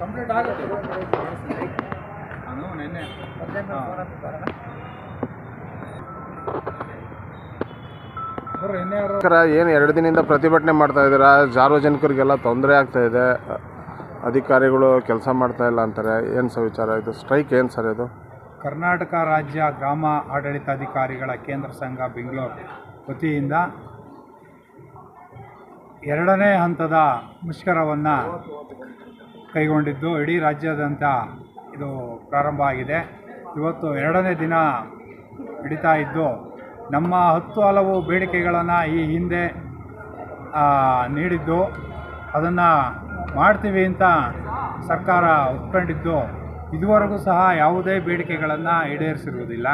Complete ಆಗುತ್ತೆ ನಾನು ನಿನ್ನೆ ಏನು ಎರಡು ದಿನದಿಂದ ಪ್ರತಿಭಟನೆ ಮಾಡ್ತಾ ಇದ್ದೀರಾ? ಸಾರ್ವಜನಿಕರಿಗೆಲ್ಲ ತೊಂದರೆ ಆಗ್ತಾ ಇದೆ. ಅಧಿಕಾರಿಗಳು ಕೆಲಸ ಮಾಡ್ತಾ ಇಲ್ಲ ಅಂತಾರೆ. ಏನು ಸರ್ ವಿಚಾರ? ಇದು ಸ್ಟ್ರೈಕ್ ಏನು ಸರ್ ಇದು? ಕರ್ನಾಟಕ ರಾಜ್ಯ ಗ್ರಾಮ ಆಡಳಿತಾಧಿಕಾರಿಗಳ ಕೇಂದ್ರ ಸಂಘ ಬೆಂಗಳೂರು ವತಿಯಿಂದ ಎರಡನೇ ಹಂತದ ಮುಷ್ಕರವನ್ನು ಕೈಗೊಂಡಿದ್ದು ಇಡೀ ರಾಜ್ಯಾದ್ಯಂತ ಇದು ಪ್ರಾರಂಭ ಆಗಿದೆ. ಇವತ್ತು ಎರಡನೇ ದಿನ ಹಿಡಿತಾ ಇದ್ದು ನಮ್ಮ ಹತ್ತು ಹಲವು ಬೇಡಿಕೆಗಳನ್ನು ಈ ಹಿಂದೆ ನೀಡಿದ್ದು ಅದನ್ನು ಮಾಡ್ತೀವಿ ಅಂತ ಸರ್ಕಾರ ಒಪ್ಕೊಂಡಿದ್ದು ಇದುವರೆಗೂ ಸಹ ಯಾವುದೇ ಬೇಡಿಕೆಗಳನ್ನು ಈಡೇರಿಸಿರುವುದಿಲ್ಲ.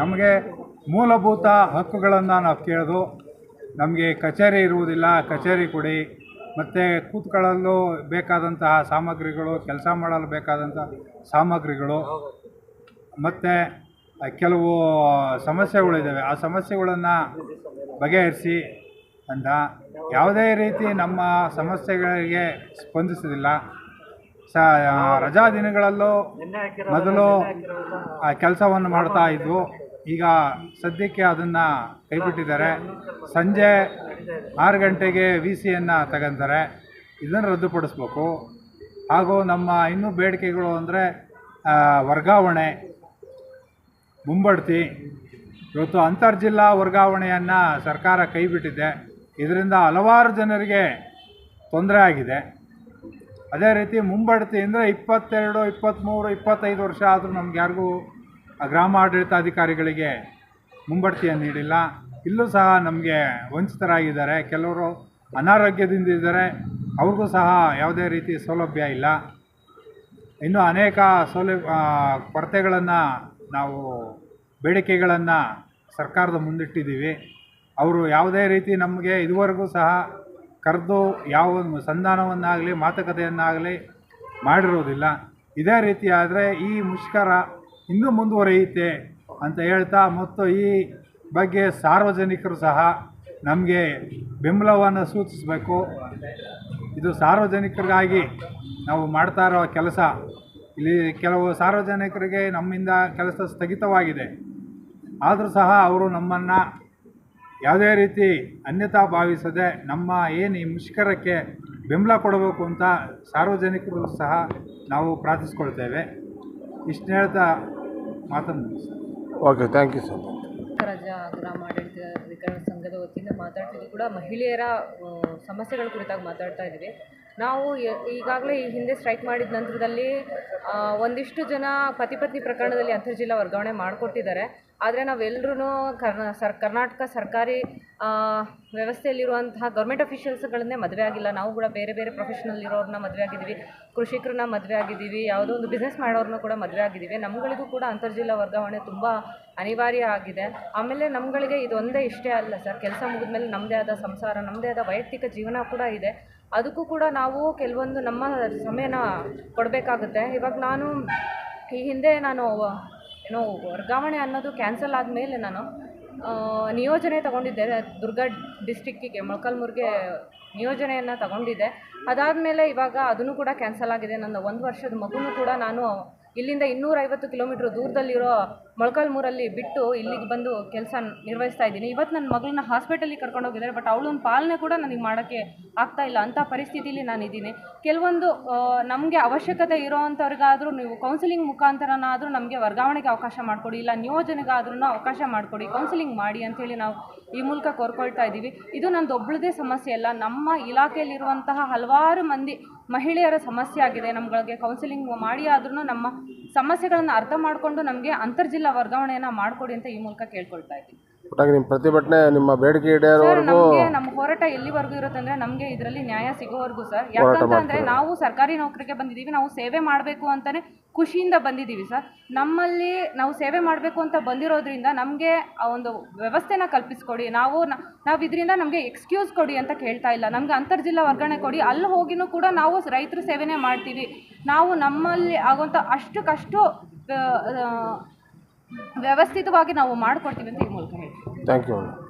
ನಮಗೆ ಮೂಲಭೂತ ಹಕ್ಕುಗಳನ್ನು ನಾವು ಕೇಳೋದು ನಮಗೆ ಕಚೇರಿ ಇರುವುದಿಲ್ಲ, ಕಚೇರಿ ಕೊಡಿ, ಮತ್ತು ಕೂತ್ಕೊಳ್ಳಲು ಬೇಕಾದಂತಹ ಸಾಮಗ್ರಿಗಳು, ಕೆಲಸ ಮಾಡಲು ಬೇಕಾದಂಥ ಸಾಮಗ್ರಿಗಳು, ಮತ್ತು ಕೆಲವು ಸಮಸ್ಯೆಗಳಿದ್ದಾವೆ ಆ ಸಮಸ್ಯೆಗಳನ್ನು ಬಗೆಹರಿಸಿ ಅಂತ ಯಾವುದೇ ರೀತಿ ನಮ್ಮ ಸಮಸ್ಯೆಗಳಿಗೆ ಸ್ಪಂದಿಸೋದಿಲ್ಲ ಸ ರಜಾ ದಿನಗಳಲ್ಲೂ ಮೊದಲು ಆ ಕೆಲಸವನ್ನು ಮಾಡ್ತಾ ಇದ್ವು. ಈಗ ಸದ್ಯಕ್ಕೆ ಅದನ್ನು ಕೈಬಿಟ್ಟಿದ್ದಾರೆ. ಸಂಜೆ ಆರು ಗಂಟೆಗೆ ವಿ ಸಿಯನ್ನು ತಗೊಂತಾರೆ. ಇದನ್ನು ರದ್ದುಪಡಿಸ್ಬೇಕು. ಹಾಗೂ ನಮ್ಮ ಇನ್ನೂ ಬೇಡಿಕೆಗಳು ಅಂದರೆ ವರ್ಗಾವಣೆ ಮುಂಬಡ್ತಿ. ಇವತ್ತು ಅಂತರ್ಜಿಲ್ಲಾ ವರ್ಗಾವಣೆಯನ್ನು ಸರ್ಕಾರ ಕೈಬಿಟ್ಟಿದೆ. ಇದರಿಂದ ಹಲವಾರು ಜನರಿಗೆ ತೊಂದರೆ ಆಗಿದೆ. ಅದೇ ರೀತಿ ಮುಂಬಡ್ತಿ ಅಂದರೆ ಇಪ್ಪತ್ತೆರಡು ಇಪ್ಪತ್ತ್ಮೂರು ಇಪ್ಪತ್ತೈದು ವರ್ಷ ಆದರೂ ನಮ್ಗೆ ಯಾರಿಗೂ ಆ ಗ್ರಾಮ ಆಡಳಿತಾಧಿಕಾರಿಗಳಿಗೆ ಮುಂಬಡ್ತಿಯನ್ನು ನೀಡಿಲ್ಲ. ಇಲ್ಲೂ ಸಹ ನಮಗೆ ವಂಚಿತರಾಗಿದ್ದಾರೆ. ಕೆಲವರು ಅನಾರೋಗ್ಯದಿಂದ ಇದ್ದಾರೆ. ಅವ್ರಿಗೂ ಸಹ ಯಾವುದೇ ರೀತಿ ಸೌಲಭ್ಯ ಇಲ್ಲ. ಇನ್ನೂ ಅನೇಕ ಸೌಲಭ್ಯ ಕೊರತೆಗಳನ್ನು ನಾವು ಬೇಡಿಕೆಗಳನ್ನು ಸರ್ಕಾರದ ಮುಂದಿಟ್ಟಿದ್ದೀವಿ. ಅವರು ಯಾವುದೇ ರೀತಿ ನಮಗೆ ಇದುವರೆಗೂ ಸಹ ಕರೆದು ಯಾವ ಸಂಧಾನವನ್ನಾಗಲಿ, ಮಾತುಕತೆಯನ್ನಾಗಲಿ ಮಾಡಿರೋದಿಲ್ಲ. ಇದೇ ರೀತಿ ಆದರೆ ಈ ಮುಷ್ಕರ ಇನ್ನೂ ಮುಂದುವರಿಯುತ್ತೆ ಅಂತ ಹೇಳ್ತಾ ಮತ್ತು ಈ ಬಗ್ಗೆ ಸಾರ್ವಜನಿಕರು ಸಹ ನಮಗೆ ಬೆಂಬಲವನ್ನು ಸೂಚಿಸಬೇಕು. ಇದು ಸಾರ್ವಜನಿಕರಿಗಾಗಿ ನಾವು ಮಾಡ್ತಾ ಇರೋ ಕೆಲಸ. ಇಲ್ಲಿ ಕೆಲವು ಸಾರ್ವಜನಿಕರಿಗೆ ನಮ್ಮಿಂದ ಕೆಲಸ ಸ್ಥಗಿತವಾಗಿದೆ. ಆದರೂ ಸಹ ಅವರು ನಮ್ಮನ್ನು ಯಾವುದೇ ರೀತಿ ಅನ್ಯತಾ ಭಾವಿಸದೆ ನಮ್ಮ ಏನು ಈ ಮುಷ್ಕರಕ್ಕೆ ಬೆಂಬಲ ಕೊಡಬೇಕು ಅಂತ ಸಾರ್ವಜನಿಕರು ಸಹ ನಾವು ಪ್ರಾರ್ಥಿಸ್ಕೊಳ್ತೇವೆ. ಇಷ್ಟು ಹೇಳ್ತಾ ಮಾತನ್ನು. ಓಕೆ ಥ್ಯಾಂಕ್ ಯು ಸರ್ ರಾಜ್ಯ ಗ್ರಾಮ ಆಡಳಿತಾಧಿಕಾರಿಗಳ ಸಂಘದ ವತಿಯಿಂದ ಮಾತಾಡ್ತಿದ್ದು ಕೂಡ ಮಹಿಳೆಯರ ಸಮಸ್ಯೆಗಳ ಕುರಿತಾಗಿ ಮಾತಾಡ್ತಾ ಇದ್ದೀವಿ. ನಾವು ಈಗಾಗಲೇ ಈ ಹಿಂದೆ ಸ್ಟ್ರೈಕ್ ಮಾಡಿದ ನಂತರದಲ್ಲಿ ಒಂದಿಷ್ಟು ಜನ ಪತಿ ಪತ್ನಿ ಪ್ರಕರಣದಲ್ಲಿ ಅಂತರ್ಜಿಲ್ಲಾ ವರ್ಗಾವಣೆ ಮಾಡಿಕೊಟ್ಟಿದ್ದಾರೆ. ಆದರೆ ನಾವೆಲ್ಲರೂ ಕರ್ನಾ, ಸರ್, ಕರ್ನಾಟಕ ಸರ್ಕಾರಿ ವ್ಯವಸ್ಥೆಯಲ್ಲಿರುವಂತಹ ಗೌರ್ಮೆಂಟ್ ಅಫಿಷಿಯಲ್ಸ್ಗಳನ್ನೇ ಮದುವೆ ಆಗಿಲ್ಲ. ನಾವು ಕೂಡ ಬೇರೆ ಬೇರೆ ಪ್ರೊಫೆಷನಲ್ ಇರೋರನ್ನ ಮದುವೆ ಆಗಿದ್ದೀವಿ. ಕೃಷಿಕರನ್ನ ಮದುವೆ ಆಗಿದ್ದೀವಿ. ಯಾವುದೋ ಒಂದು ಬಿಸ್ನೆಸ್ ಮಾಡೋರನ್ನ ಕೂಡ ಮದುವೆ ಆಗಿದ್ದೀವಿ. ನಮ್ಮಗಳಿಗೂ ಕೂಡ ಅಂತರ್ಜಿಲ್ಲಾ ವರ್ಗಾವಣೆ ತುಂಬ ಅನಿವಾರ್ಯ ಆಗಿದೆ. ಆಮೇಲೆ ನಮ್ಮಗಳಿಗೆ ಇದೊಂದೇ ಇಷ್ಟೇ ಅಲ್ಲ ಸರ್. ಕೆಲಸ ಮುಗಿದ್ಮೇಲೆ ನಮ್ಮದೇ ಆದ ಸಂಸಾರ ನಮ್ಮದೇ ಆದ ವೈಯಕ್ತಿಕ ಜೀವನ ಕೂಡ ಇದೆ. ಅದಕ್ಕೂ ಕೂಡ ನಾವು ಕೆಲವೊಂದು ನಮ್ಮ ಸಮಯನ ಕೊಡಬೇಕಾಗುತ್ತೆ. ಇವಾಗ ನಾನು ಈ ಹಿಂದೆ ನಾನು ಏನೋ ವರ್ಗಾವಣೆ ಅನ್ನೋದು ಕ್ಯಾನ್ಸಲ್ ಆದಮೇಲೆ ನಾನು ನಿಯೋಜನೆ ತಗೊಂಡಿದ್ದೆ. ದುರ್ಗ ಡಿಸ್ಟಿಕ್ಕಿಗೆ, ಮೊಳಕಾಲ್ಮೂರಿಗೆ ನಿಯೋಜನೆಯನ್ನು ತಗೊಂಡಿದ್ದೆ. ಅದಾದಮೇಲೆ ಇವಾಗ ಅದನ್ನು ಕೂಡ ಕ್ಯಾನ್ಸಲ್ ಆಗಿದೆ. ನನ್ನ ಒಂದು ವರ್ಷದ ಮಗುನೂ ಕೂಡ ನಾನು ಇಲ್ಲಿಂದ ಇನ್ನೂರೈವತ್ತು ಕಿಲೋಮೀಟ್ರ್ ದೂರದಲ್ಲಿರೋ ಮೊಳಕಾಲ್ಮೂರಲ್ಲಿ ಬಿಟ್ಟು ಇಲ್ಲಿಗೆ ಬಂದು ಕೆಲಸ ನಿರ್ವಹಿಸ್ತಾ ಇದ್ದೀನಿ. ಇವತ್ತು ನನ್ನ ಮಗಳನ್ನ ಹಾಸ್ಪಿಟಲಿಗೆ ಕರ್ಕೊಂಡು ಹೋಗಿದ್ದಾರೆ, ಬಟ್ ಅವಳೊಂದು ಪಾಲನೆ ಕೂಡ ನನಗೆ ಮಾಡೋಕ್ಕೆ ಆಗ್ತಾ ಇಲ್ಲ. ಅಂಥ ಪರಿಸ್ಥಿತಿಲಿ ನಾನಿದ್ದೀನಿ. ಕೆಲವೊಂದು ನಮಗೆ ಅವಶ್ಯಕತೆ ಇರೋವಂಥವ್ರಿಗಾದರೂ ನೀವು ಕೌನ್ಸಿಲಿಂಗ್ ಮುಖಾಂತರನಾದರೂ ನಮಗೆ ವರ್ಗಾವಣೆಗೆ ಅವಕಾಶ ಮಾಡಿಕೊಡಿ, ಇಲ್ಲ ನಿಯೋಜನೆಗಾದ್ರೂ ಅವಕಾಶ ಮಾಡಿಕೊಡಿ ಕೌನ್ಸಿಲಿಂಗ್ ಮಾಡಿ ಅಂಥೇಳಿ ನಾವು ಈ ಮೂಲಕ ಕೋರ್ಕೊಳ್ತಾ ಇದ್ದೀವಿ. ಇದು ನಂದು ಒಬ್ಬಳದೇ ಸಮಸ್ಯೆ ಅಲ್ಲ, ನಮ್ಮ ಇಲಾಖೆಯಲ್ಲಿರುವಂತಹ ಹಲವಾರು ಮಂದಿ ಮಹಿಳೆಯರ ಸಮಸ್ಯೆ ಆಗಿದೆ, ನಮ್ಗಳಿಗೆ ಕೌನ್ಸಿಲಿಂಗ್ ಮಾಡಿ ಆದ್ರೂ ನಮ್ಮ ಸಮಸ್ಯೆಗಳನ್ನು ಅರ್ಥ ಮಾಡಿಕೊಂಡು ನಮಗೆ ಅಂತರ್ಜಿಲ್ಲಾ ವರ್ಗಾವಣೆಯನ್ನು ಮಾಡಿಕೊಡಿ ಅಂತ ಈ ಮೂಲಕ ಕೇಳ್ಕೊಳ್ತಾ ಇದ್ದೀವಿ ಒಟ್ಟಾಗಿ ನಿಮ್ಮ ಪ್ರತಿಭಟನೆ ನಿಮ್ಮ ಬೇಡಿಕೆ ಸರ್ ಈಡೇರೋವರೆಗೂ ನಮಗೆ ನಮ್ಮ ಹೋರಾಟ ಎಲ್ಲಿವರೆಗೂ ಇರುತ್ತೆ ಅಂದ್ರೆ ನಮಗೆ ಇದರಲ್ಲಿ ನ್ಯಾಯ ಸಿಗೋವರೆಗೂ ಸರ್. ಯಾಕಂತ ಅಂದ್ರೆ ನಾವು ಸರ್ಕಾರಿ ನೌಕರಿಗೆ ಬಂದಿದ್ದೀವಿ ನಾವು ಸೇವೆ ಮಾಡಬೇಕು ಅಂತಾನೆ ಖುಷಿಯಿಂದ ಬಂದಿದ್ದೀವಿ ಸರ್. ನಮ್ಮಲ್ಲಿ ನಾವು ಸೇವೆ ಮಾಡಬೇಕು ಅಂತ ಬಂದಿರೋದ್ರಿಂದ ನಮಗೆ ಆ ಒಂದು ವ್ಯವಸ್ಥೆನ ಕಲ್ಪಿಸ್ಕೊಡಿ. ನಾವು ನ- ನಾವು ಇದರಿಂದ ನಮಗೆ ಎಕ್ಸ್ಕ್ಯೂಸ್ ಕೊಡಿ ಅಂತ ಕೇಳ್ತಾ ಇಲ್ಲ. ನಮಗೆ ಅಂತರ್ಜಿಲ್ಲಾ ವರ್ಗಾವಣೆ ಕೊಡಿ. ಅಲ್ಲಿ ಹೋಗಿನೂ ಕೂಡ ನಾವು ರೈತರ ಸೇವೆನೇ ಮಾಡ್ತೀವಿ. ನಾವು ನಮ್ಮಲ್ಲಿ ಆಗುವಂಥ ಅಷ್ಟಕ್ಕಷ್ಟು ಆ, ವ್ಯವಸ್ಥಿತವಾಗಿ ನಾವು ಮಾಡಿಕೊಡ್ತೀವಿ ಅಂತ ಈ ಮೂಲಕ ಹೇಳ್ತೀವಿ ಥ್ಯಾಂಕ್ ಯು ಮೇಡಮ್